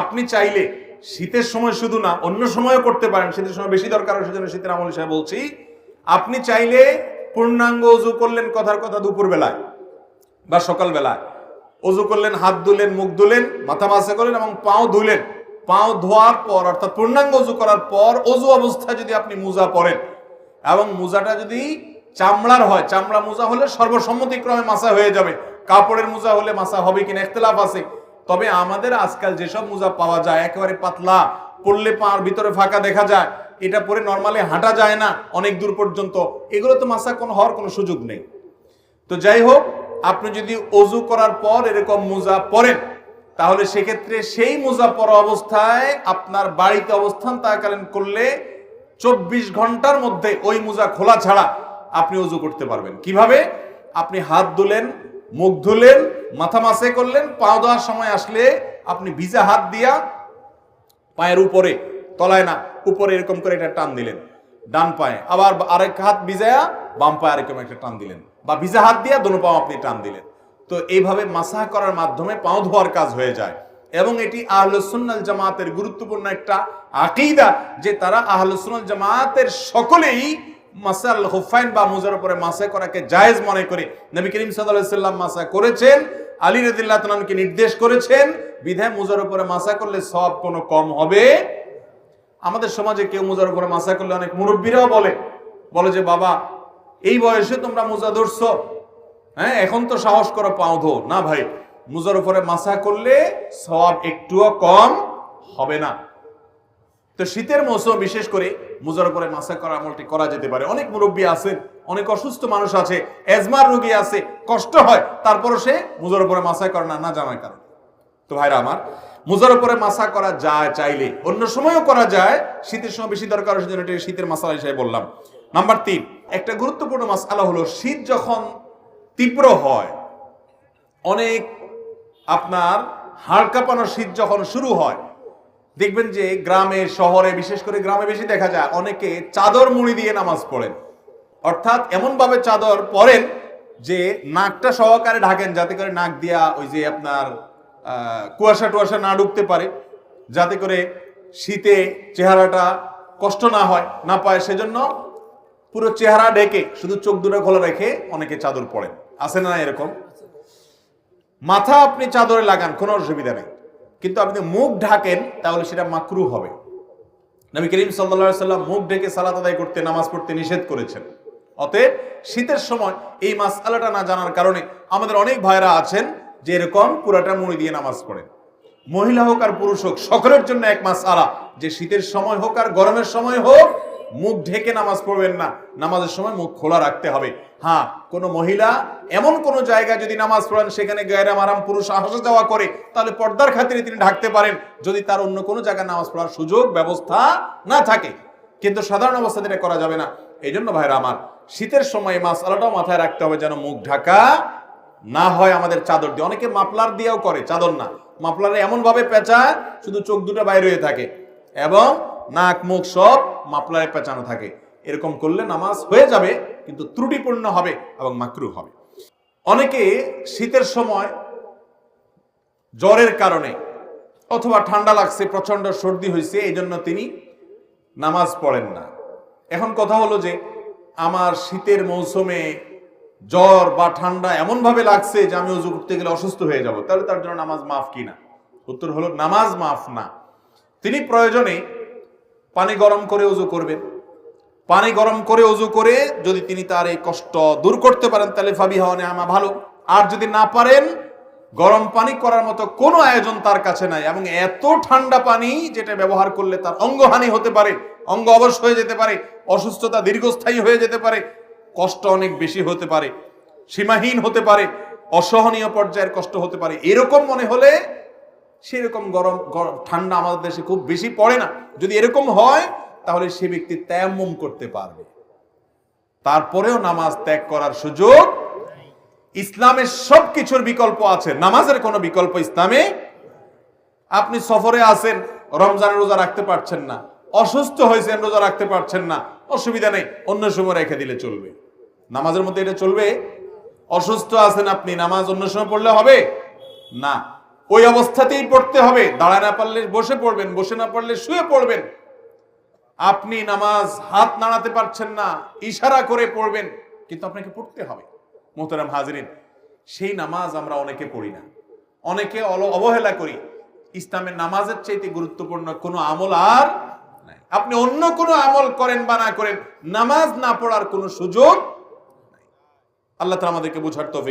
আপনি চাইলে শীতের সময় শুধু না, অন্য সময়ও করতে পারেন। শীতের সময় বেশি দরকার হয়, সেজন্য শীতের আমল হিসাবে বলছি। আপনি চাইলে পূর্ণাঙ্গ অজু করলেন কথার কথা দুপুর বেলায় বা সকাল বেলায় অজু করলেন, হাত ধুলেন মুখ ধুলেন মাথা মাসে করলেন এবং পাও ধুলেন। পাও ধোয়ার পর, অর্থাৎ পূর্ণাঙ্গ অজু করার পর অজু অবস্থায় যদি আপনি মোজা পরেন এবং মোজাটা যদি চামড়ার হয়, চামড়া মোজা হলে সর্বসম্মতিক্রমে মাসা হয়ে যাবে। কাপড়ের মোজা হলে মাসা হবে কিনা ইখতলাফ আছে। তবে আমাদের আজকাল যেসব মোজা পাওয়া যায়, একেবারে পাতলা, পড়লে পার ভিতরে ফাঁকা দেখা যায়, এটা পরে নর্মালি হাঁটা যায় না, অনেক দূর পর্যন্ত। এগুলো তো মাসা কোনো হওয়ার কোনো সুযোগ নেই। তো যাই হোক, আপনি যদি অজু করার পর এরকম মোজা পরেন, তাহলে সেক্ষেত্রে সেই মোজা পরা অবস্থায় আপনার বাড়িতে অবস্থান তাকালীন করলে চব্বিশ ঘণ্টার মধ্যে ওই মোজা খোলা ছাড়া আপনি অজু করতে পারবেন। কীভাবে? আপনি হাত ধুলেন, মুখ ধুলেন মাথা মাসে করলেন, পাও দেওয়ার সময় আসলে আপনি ভিজা হাত দিয়া পায়ের উপরে, তলায় না, উপরে এরকম করে একটা টান দিলেন, ডান পায়ে। আবার আরেক হাত ভিজায়া বাম পায়ে আরেকরকম একটা টান দিলেন, বা ভিজা হাত দিয়া দোনো পাও আপনি টান দিলেন। তো এইভাবে মাসাহ করার মাধ্যমে পাও ধোয়ার কাজ হয়ে যায়। এবং এটি আহলুসুন্নাল জামাতের গুরুত্বপূর্ণ একটা আকিদা, যে তারা আহলুসুন্নাল জামাতের সকলেই মাসাল হুফাইন বা মুজার উপরে মাসা করাকে জায়েজ মনে করে। নবী করিম সাল্লাম মাসা করেছেন, আলী রাদিয়াল্লাহু তাআলাকে নির্দেশ করেছেন, বিধায় মুজার উপরে মাসা করলে সব কোনো কম হবে। আমাদের সমাজে কেউ মোজার উপরে মাসা করলে অনেক মুরব্বীরাও বলে বলে যে, বাবা, এই বয়সে তোমরা মোজা ধরছো। হ্যাঁ এখন তো সাহস করো, পাও ধো। না ভাই মুজার উপরে মাসা করলে সব একটুও কম হবে না। তো শীতের মৌসুম, বিশেষ করে মুজার উপরে মাসা করা আমলটি করা যেতে পারে। অনেক মুরব্বী আছেন, অনেক অসুস্থ মানুষ আছে, এজমার রোগী আছে, কষ্ট হয়, তারপরও সে মুজার উপরে মাসা করে না না জানার কারণে। তো ভাইরা আমার মুজার উপরে মাসা করা যায় চাইলে, অন্য সময়ও করা যায়, শীতের সময় বেশি দরকার সেজন্য এটাকে শীতের মাসালা হিসেবে বললাম। নাম্বার তিন, একটা গুরুত্বপূর্ণ মাসালা হলো শীত যখন তীব্র হয়, অনেক আপনার হাড় কাঁপানো শীত যখন শুরু হয় দেখবেন যে গ্রামে, শহরে, বিশেষ করে গ্রামে বেশি দেখা যায়, অনেকে চাদর মুড়ি দিয়ে নামাজ পড়েন। অর্থাৎ এমনভাবে চাদর পরেন যে নাকটা সহকারে ঢাকেন, যাতে করে নাক দিয়া ওই যে আপনার কুয়াশা টুয়াশা না ঢুকতে পারে, যাতে করে শীতে চেহারাটা কষ্ট না হয়, না পায়। সেজন্য পুরো চেহারা ঢেকে শুধু চোখ দুটো খোলা রেখে অনেকে চাদর পড়েন আছে না এরকম? মাথা আপনি চাদরে লাগান, কোনো অসুবিধা নেই। কিন্তু আপনি মুখ ঢাকেন, তাহলে সেটা মাকরু হবে। নবী করিম সাল্লা সাল্লাম মুখ ঢেকে সালাত আদায় করতে, নামাজ পড়তে নিষেধ করেছেন। অতএব শীতের সময় এই মাসালাটা না জানার কারণে আমাদের অনেক ভাইরা আছেন যে এরকম পুরাটা মুড়ি দিয়ে নামাজ পড়েন। মহিলা হোক আর পুরুষ হোক, সকলের জন্য এক মাস আলা যে শীতের সময় হোক আর গরমের সময় হোক মুখ ঢেকে নামাজ পড়বেন না। নামাজের সময় মুখ খোলা রাখতে হবে। হ্যাঁ কোনো মহিলা এমন কোনো জায়গায় যদি নামাজ পড়েন, সেখানে গায়রাম আরাম পুরুষ আসা যাওয়া করে, তাহলে পর্দার খাতিরে তিনি ঢাকতে পারেন। যদি তার অন্য কোনো জায়গায় নামাজ পড়ার সুযোগ, ব্যবস্থা না থাকে। কিন্তু সাধারণ অবস্থাতে এটা করা যাবে না। এই জন্য ভাইরা আমার, শীতের সময় মাস আলাটাও মাথায় রাখতে হবে যেন মুখ ঢাকা না হয় আমাদের চাদর দিয়ে। অনেকে মাফলার দিয়েও করে, চাদর না। মাফলারে এমন ভাবে পেঁচা শুধু চোখ দুটো বাইরে হয়ে থাকে। এবং নাক, মুখ সব মাফলারে পেঁচানো থাকে। এরকম করলে নামাজ হয়ে যাবে, কিন্তু ত্রুটিপূর্ণ হবে এবং মাকরু হবে। অনেকে শীতের সময় জ্বরের কারণে অথবা ঠান্ডা লাগছে প্রচণ্ড সর্দি হয়েছে এই জন্য তিনি নামাজ পড়েন না। এখন কথা হলো যে, আমার শীতের মৌসুমে জ্বর বা ঠান্ডা এমন ভাবে লাগছে যে আমি উজু করতে গেলে অসুস্থ হয়ে যাব। তাহলে তার জন্য নামাজ মাফ কি না উত্তর হলো, নামাজ মাফ না। তিনি প্রয়োজনে পানি গরম করে উজু করবেন পানি গরম করে উজু করে যদি তিনি তার এই কষ্ট দূর করতে পারেন, তাহলে ফাবি হওয়া আমা ভালো। আর যদি না পারেন, গরম পানি করার মতো কোনো আয়োজন তার কাছে নাই। এবং এত ঠান্ডা পানি যেটা ব্যবহার করলে তার অঙ্গহানি হতে পারে, অঙ্গ অবশ হয়ে যেতে পারে, অসুস্থতা দীর্ঘস্থায়ী হয়ে যেতে পারে, কষ্ট অনেক বেশি হতে পারে, সীমাহীন হতে পারে, অসহনীয় পর্যায়ের কষ্ট হতে পারে। এরকম মনে হলে সেরকম গরম ঠান্ডা আমাদের দেশে খুব বেশি পড়ে না। যদি এরকম হয়, তাহলে সে ব্যক্তি তেমম করতে পারবে। তারপরেও নামাজ ত্যাগ করার সুযোগ ইসলামের সব কিছুর বিকল্প আছে। নামাজের কোনো বিকল্প ইসলামে আপনি সফরে আছেন রমজানের রোজা রাখতে পারছেন না, অসুস্থ হয়েছেন, রোজা রাখতে পারছেন না, অসুবিধা নেই, অন্য সময় রেখে দিলে চলবে। নামাজের মধ্যে এটা চলবে? অসুস্থ আছেন আপনি, নামাজ অন্য সময় পড়লে হবে? না। ওই অবস্থাতেই পড়তে হবে। দাঁড়ায় না পারলে বসে পড়বেন, বসে না পারলে শুয়ে পড়বেন। আপনি নামাজ হাত নাড়াতে পারছেন না, ইশারা করে পড়বেন, কিন্তু আপনাকে পড়তে হবে। মোহতারাম হাজরিন, সেই নামাজ আমরা অনেকে পড়ি না। অনেকে অবহেলা করি। ইসলামের নামাজের চাইতে গুরুত্বপূর্ণ কোনো আমল আর নাই। আপনি অন্য কোনো আমল করেন বা না করেন, নামাজ না পড়ার কোনো সুযোগ আল্লাহ তাআলা আমাদেরকে বোঝার তৌফিক